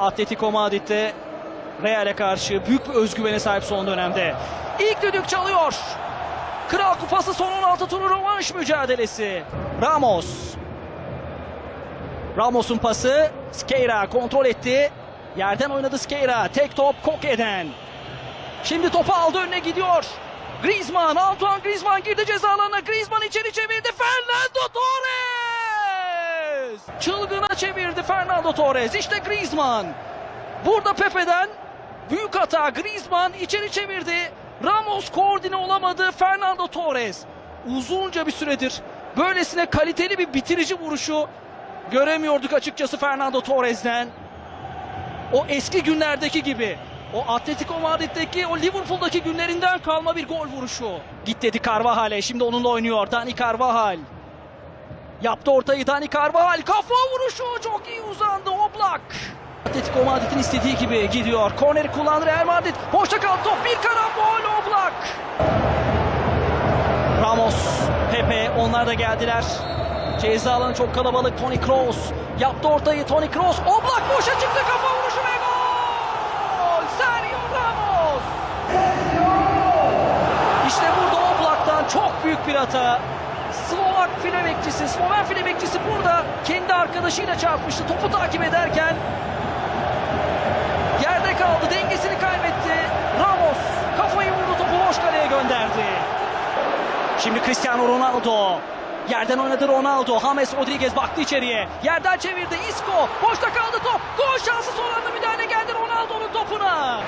Atletico Madrid'de Real'e karşı büyük bir özgüvene sahip son dönemde. İlk düdük çalıyor. Kral Kupası son 16 turu rövanş mücadelesi. Ramos. Ramos'un pası. Skeira kontrol etti. Yerden oynadı Skeira. Tek top Koke'den. Şimdi topu aldı önüne gidiyor. Griezmann, Antoine Griezmann girdi ceza alanına. Griezmann içeri çevirdi. Fernando Torres! Çılgına çevirdi Fernando Torres. İşte Griezmann. Burada Pepe'den büyük hata. Griezmann içeri çevirdi. Ramos koordine olamadı. Fernando Torres. Uzunca bir süredir böylesine kaliteli bir bitirici vuruşu göremiyorduk açıkçası Fernando Torres'den. O eski günlerdeki gibi. O Atletico Madrid'deki, o Liverpool'daki günlerinden kalma bir gol vuruşu. Git dedi Carvajal'e. Şimdi onunla oynuyor. Dani Carvajal. Yaptı ortayı Dani Carvajal. Kafa vuruşu çok iyi uzandı. Oblak. Atletico Madrid'in istediği gibi gidiyor. Korneri kullandı Real Madrid. Boşta kaldı top. Bir karambol Oblak. Ramos, Pepe onlar da geldiler. Ceza alanı çok kalabalık. Toni Kroos yaptı ortayı. Toni Kroos. Oblak boşa çıktı. Kafa vuruşu ve gol. Sergio Ramos. İşte burada Oblak'tan çok büyük bir hata. Slovak file bekçisi, Sloven file bekçisi burada kendi arkadaşıyla çarpmıştı. Topu takip ederken yerde kaldı. Dengesini kaybetti. Ramos kafayı vurdu. Topu boş kaleye gönderdi. Şimdi Cristiano Ronaldo. Yerden oynadı Ronaldo. James Rodriguez baktı içeriye. Yerden çevirdi. Isco. Boşta kaldı top. Gol şansı son anda müdahale geldi Ronaldo'nun topuna.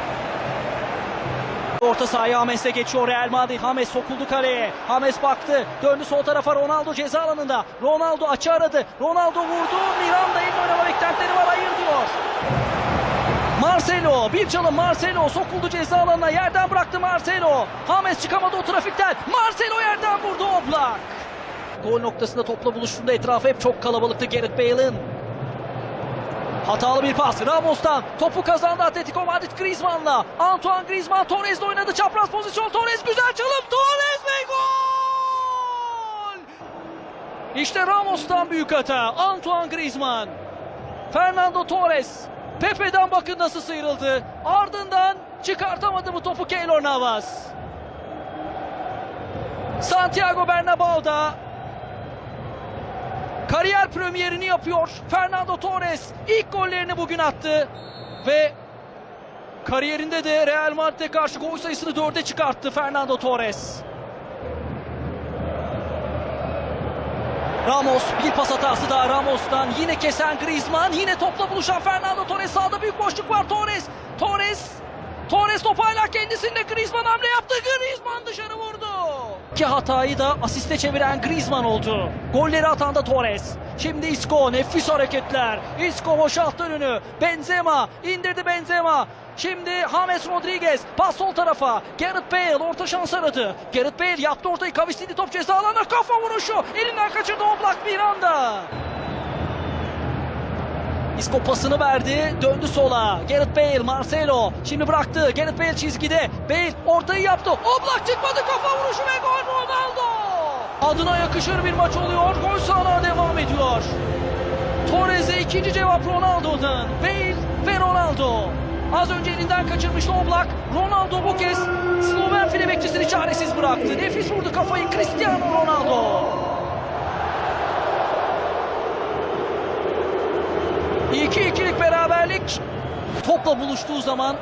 Orta sahaya James'le geçiyor Real Madrid. James sokuldu kaleye. James baktı. Döndü sol tarafa Ronaldo ceza alanında. Ronaldo açı aradı. Ronaldo vurdu. Miranda ilk oynama beklentileri var. Hayır diyor. Marcelo bir çalım Marcelo sokuldu ceza alanına yerden bıraktı Marcelo. James çıkamadı o trafikten. Marcelo yerden vurdu Oblak. Gol noktasında topla buluştuğunda etrafı hep çok kalabalıktı Gareth Bale'ın. Hatalı bir pas Ramos'tan. Topu kazandı Atletico Madrid Griezmann'la. Antoine Griezmann Torres'le oynadı. Çapraz pozisyon Torres güzel çalım. Torres ve gol! İşte Ramos'tan büyük hata. Antoine Griezmann. Fernando Torres. Pepe'den bakın nasıl sıyrıldı. Ardından çıkartamadı bu topu Keylor Navas. Santiago Bernabéu'da kariyer premierini yapıyor. Fernando Torres ilk gollerini bugün attı ve kariyerinde de Real Madrid'e karşı gol sayısını dörde çıkarttı Fernando Torres. Ramos bir pas hatası daha Ramos'tan yine kesen Griezmann yine topla buluşan Fernando Torres sağda büyük boşluk var Torres Torres Torres top hala kendisinde Griezmann hamle yaptı Griezmann dışarı vurdu. İki hatayı da asiste çeviren Griezmann oldu. Golleri atan da Torres. Şimdi Isco nefis hareketler. Isco boşalttı önünü. Benzema indirdi Benzema. Şimdi James Rodriguez pas sol tarafa. Gareth Bale orta şans aradı. Gareth Bale yaptı ortayı Kavistini top ceza alanına kafa vuruşu. Elinden kaçırdı Oblak bir anda. Isco pasını verdi. Döndü sola. Gareth Bale, Marcelo. Şimdi bıraktı. Gareth Bale çizgide. Bale ortayı yaptı. Oblak çıkmadı. Kafa vuruşu ve gol. Adına yakışır bir maç oluyor. Gol sahana devam ediyor. Torres'e ikinci cevap Ronaldo'dan. Bale ve Ronaldo. Az önce elinden kaçırmıştı Oblak. Ronaldo bu kez Sloven file bekçisini çaresiz bıraktı. Nefis vurdu kafayı Cristiano Ronaldo. 2-2'lik beraberlik. Topla buluştuğu zaman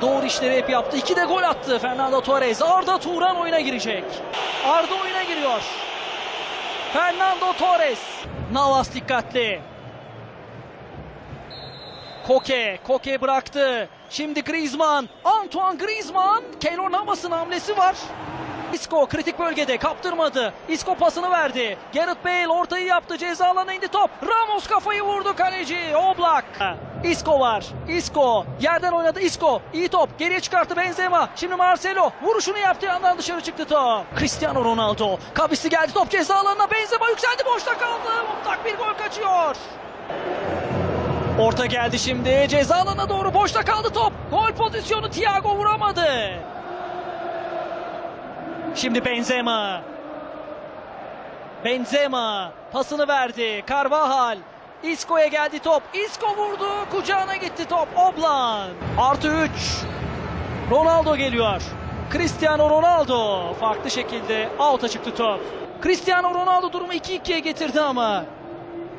doğru işleri hep yaptı. İki de gol attı Fernando Torres. Arda Turan oyuna girecek. Arda oyuna giriyor. Fernando Torres. Navas dikkatli. Koke. Koke bıraktı. Şimdi Griezmann. Antoine Griezmann. Keylor Navas'ın hamlesi var. Isco kritik bölgede kaptırmadı. Isco pasını verdi. Gareth Bale ortayı yaptı. Ceza alanına indi top. Ramos kafayı vurdu kaleci. Oblak. Isco var. Isco yerden oynadı Isco. İyi top. Geriye çıkarttı Benzema. Şimdi Marcelo vuruşunu yaptı. Yandan dışarı çıktı top. Cristiano Ronaldo. Kabisi geldi top ceza alanına. Benzema yükseldi. Boşta kaldı. Mutlak bir gol kaçıyor. Orta geldi şimdi. Ceza alanına doğru boşta kaldı top. Gol pozisyonu Thiago vuramadı. Şimdi Benzema. Benzema pasını verdi. Carvajal. Isco'ya geldi top. Isco vurdu. Kucağına gitti top. Oblan. Artı 3. Ronaldo geliyor. Cristiano Ronaldo. Farklı şekilde out'a çıktı top. Cristiano Ronaldo durumu 2-2'ye getirdi ama.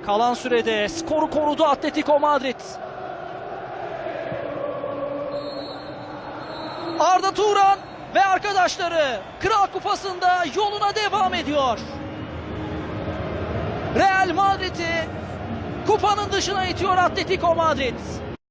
Kalan sürede skoru korudu Atletico Madrid. Arda Turan ve arkadaşları Kral Kupası'nda yoluna devam ediyor. Real Madrid'i kupanın dışına itiyor Atletico Madrid.